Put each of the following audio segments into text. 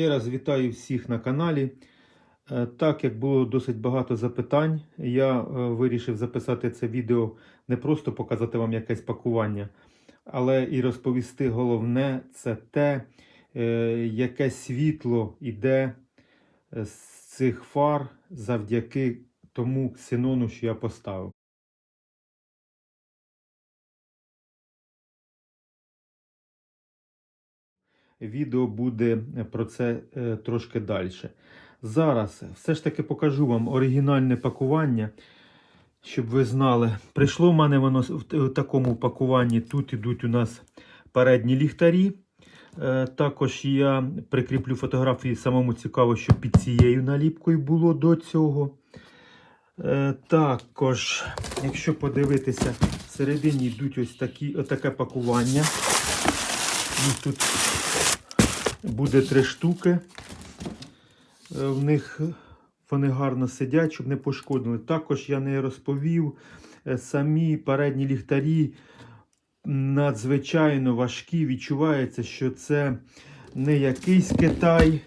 Ще раз вітаю всіх на каналі. Е, Так як було досить багато запитань, я е, вирішив записати це відео не просто показати вам якесь пакування, але і розповісти головне це те, е, яке світло йде з цих фар завдяки тому ксенону, що я поставив. Відео буде про це е, трошки далі. Зараз все ж таки покажу вам оригінальне пакування, щоб ви знали. Прийшло в мене воно в такому пакуванні. Тут ідуть у нас передні ліхтарі. Е, Також я прикріплю фотографії. Самому цікаво, що під цією наліпкою було до цього. Е, Також, якщо подивитися, всередині йдуть ось такі, отаке пакування. Їх тут буде три штуки. Е, В них вони гарно сидять, щоб не пошкодили. Також я не розповів е, самі передні ліхтарі надзвичайно важкі. Відчувається, що це не якийсь Китай,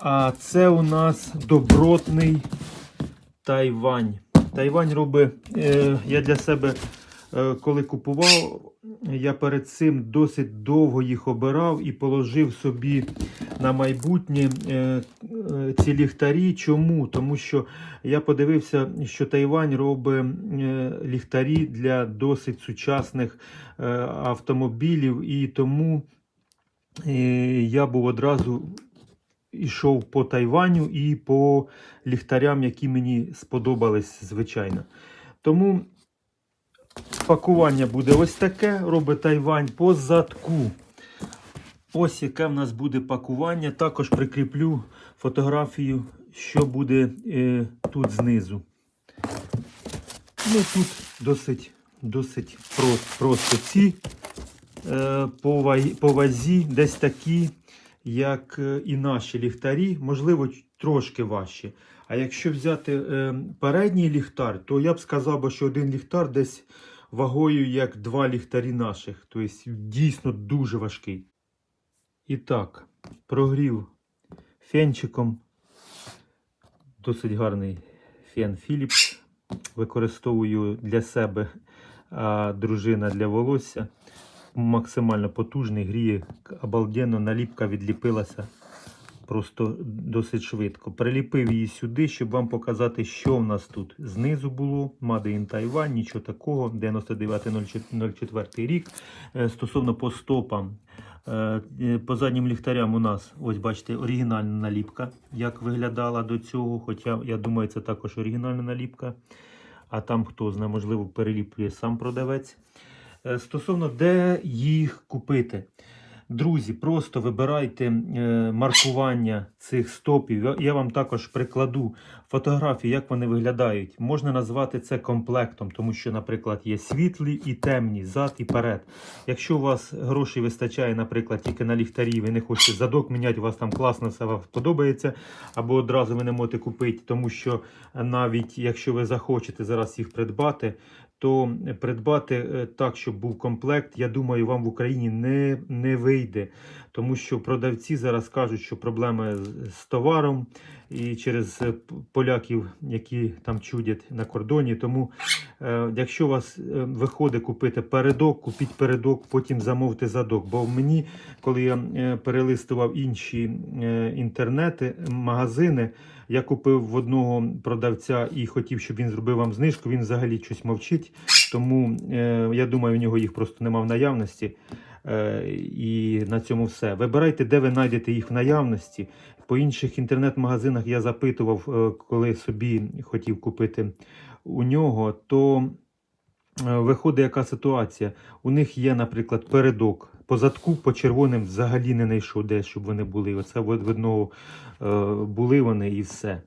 а це у нас добротний Тайвань. Тайвань робить, е, я для себе, коли купував, я перед цим досить довго їх обирав і положив собі на майбутнє е, е, ці ліхтарі. Чому? Тому що я подивився, що Тайвань робить е, ліхтарі для досить сучасних автомобілів, і тому я був одразу йшов по Тайваню і по ліхтарям, які мені сподобались, звичайно. Тому пакування буде ось таке. Робить Тайвань по задку. Ось яке в нас буде пакування. Також прикріплю фотографію, що буде е, тут знизу. Ну тут досить, досить про- просто ці е, по, по вазі десь такі, як е, і наші ліхтарі, можливо, трошки важчі. А якщо взяти е, передній ліхтар, то я б сказав, що один ліхтар десь вагою як два ліхтарі наших. Тобто дійсно дуже важкий. І так, прогрів фенчиком. Досить гарний фен Philips. Використовую для себе, а дружина для волосся. Максимально потужний, гріє обалденно, наліпка відліпилася просто досить швидко. Приліпив її сюди, щоб вам показати, що в нас тут знизу було. Made in Taiwan, нічого такого. 99.04 рік. Е, Стосовно по стопам. Е, е, По заднім ліхтарям у нас, ось бачите, оригінальна наліпка, як виглядала до цього. Хоча, я думаю, це також оригінальна наліпка. А там хто знає, можливо, переліплює сам продавець. Стосовно де їх купити. Друзі, просто вибирайте е, маркування цих стопів. Я- вам також прикладу фотографії, як вони виглядають. Можна назвати це комплектом, тому що, наприклад, є світлі і темні, зад і перед. Якщо у вас грошей вистачає, наприклад, тільки на ліхтарі, ви не хочете задок міняти, у вас там класно все вам подобається, або одразу ви не можете купити, тому що навіть якщо ви захочете зараз їх придбати, то придбати е, так, щоб був комплект, я думаю, вам в Україні не, не вийде. Тому що продавці зараз кажуть, що проблеми з, товаром і через е, поляків, які там чудять на кордоні. Тому, якщо у вас е, виходить купити передок, купіть передок, потім замовте задок. Бо мені, коли я е, перелистував інші е, інтернети, магазини, я купив в одного продавця і хотів, щоб він зробив вам знижку. Він взагалі щось мовчить. Тому е, я думаю, у нього їх просто нема в наявності. Е, і на цьому все. Вибирайте, де ви знайдете їх в наявності. По інших інтернет-магазинах я запитував, е, коли собі хотів купити у нього, то е, виходить яка ситуація. У них є, наприклад, передок. По задку, по червоним взагалі не знайшов де, щоб вони були. Оце от в одного е, були вони і все.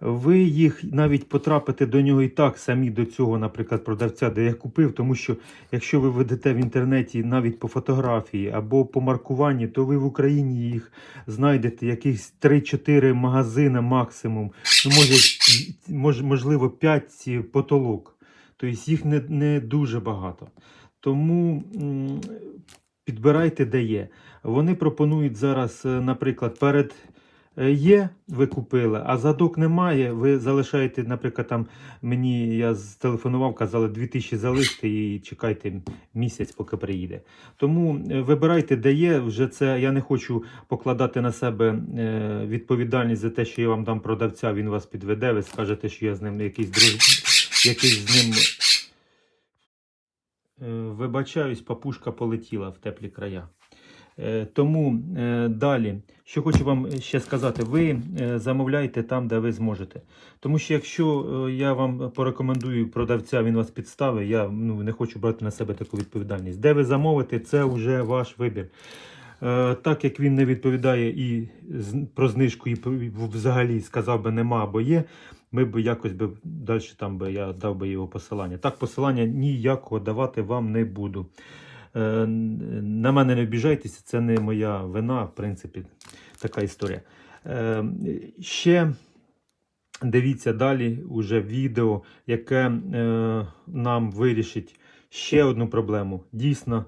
Ви їх навіть потрапите до нього і так самі до цього, наприклад, продавця, де я купив, тому що якщо ви ведете в інтернеті навіть по фотографії або по маркуванню, то ви в Україні їх знайдете якихось 3-4 магазини максимум. Ну, може, мож, можливо, 5 потолок. Тобто їх не, не дуже багато. Тому підбирайте, де є. Вони пропонують зараз, е, наприклад, перед є, ви купили, а задок немає. Ви залишаєте, наприклад, там мені я зтелефонував, казали 2000 залиште і чекайте місяць, поки приїде. Тому е, вибирайте, де є. Вже це я не хочу покладати на себе е, відповідальність за те, що я вам дам продавця, він вас підведе. Ви скажете, що я з ним якийсь друг, якийсь з ним. Е, Вибачаюсь, папушка полетіла в теплі края. Е, Тому е, далі, що хочу вам ще сказати, ви е, замовляйте там, де ви зможете. Тому що якщо я вам порекомендую продавця, він вас підставить, я ну, не хочу брати на себе таку відповідальність. Де ви замовите, це вже ваш вибір. Так як він не відповідає і про знижку, і взагалі сказав би нема або є, ми б якось би далі там би я дав би його посилання. Так, посилання ніякого давати вам не буду. Е, На мене не обіжайтеся, це не моя вина, в принципі, така історія. Е, Ще дивіться далі уже відео, яке е, нам вирішить ще одну проблему. Дійсно,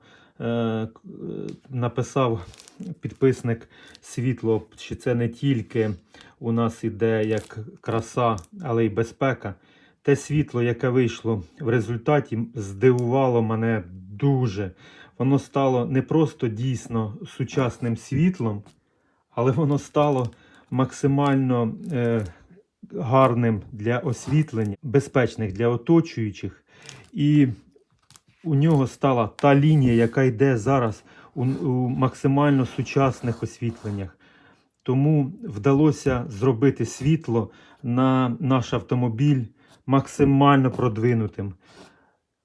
написав підписник світло, що це не тільки у нас іде як краса, але й безпека. Те світло, яке вийшло в результаті, здивувало мене дуже. Воно стало не просто дійсно сучасним світлом, але воно стало максимально е, гарним для освітлення, безпечних для оточуючих. І у нього стала та лінія, яка йде зараз у, у максимально сучасних освітленнях. Тому вдалося зробити світло на наш автомобіль максимально продвинутим.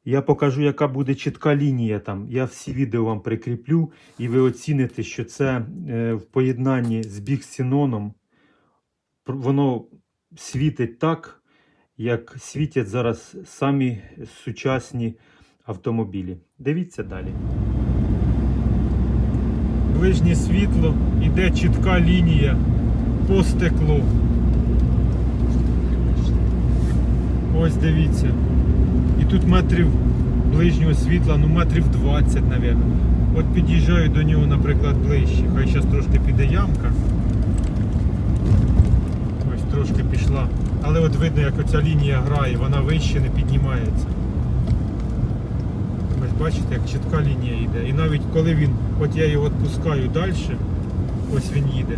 Я покажу, яка буде чітка лінія там. Я всі відео вам прикріплю, і ви оціните, що це е, в поєднанні з біксіноном воно світить так, як світять зараз самі сучасні автомобілі. Дивіться далі. Ближнє світло, іде чітка лінія по стеклу. Ось дивіться. І тут метрів ближнього світла, ну метрів 20, мабуть. От під'їжджаю до нього, наприклад, ближче. Хай зараз трошки піде ямка. Ось трошки пішла. Але от видно, як оця лінія грає, вона вище не піднімається. Бачите, як чітка лінія йде. І навіть коли він, от я його відпускаю далі, ось він їде,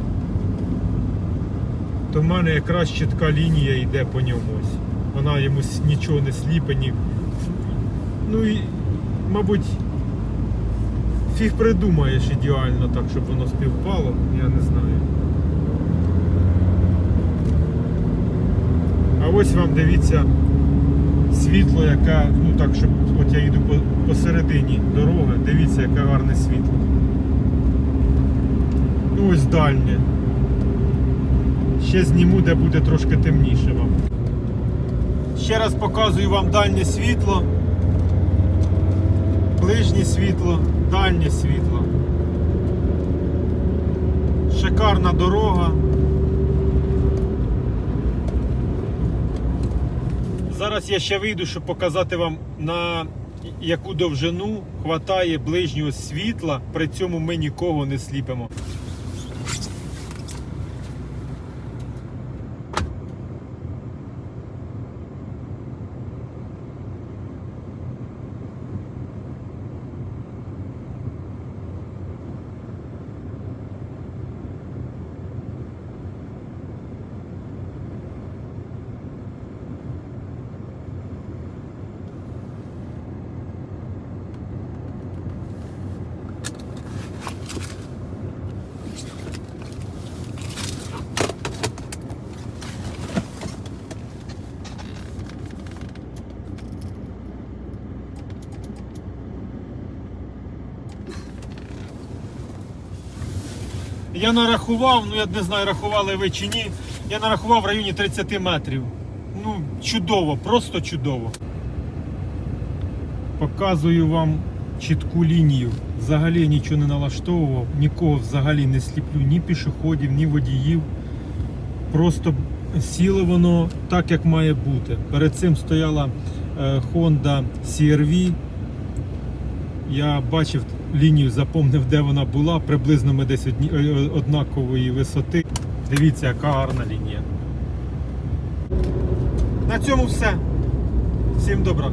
то в мене якраз чітка лінія йде по ньому ось. Вона йому нічого не сліпе, ні. Ну і, мабуть, фіг придумаєш ідеально так, щоб воно співпало, я не знаю. А ось вам дивіться світло, яке, ну так, щоб от я їду посередині дороги, дивіться, яке гарне світло. Ну ось дальнє. Ще зніму, де буде трошки темніше вам. Ще раз показую вам дальнє світло, ближнє світло, дальнє світло. Шикарна дорога. Зараз я ще вийду, щоб показати вам на яку довжину хватає ближнього світла, при цьому ми нікого не сліпимо. Я нарахував, ну я не знаю, рахували ви чи ні. Я нарахував в районі 30 метрів. Ну, чудово, просто чудово. Показую вам чітку лінію. Взагалі нічого не налаштовував, нікого взагалі не сліплю, ні пішоходів, ні водіїв. Просто сіло воно так, як має бути. Перед цим стояла е, Honda CR-V. Я бачив лінію, запомнив, де вона була. Приблизно ми десь одні, е, однакової висоти. Дивіться, яка гарна лінія. На цьому все. Всім добра.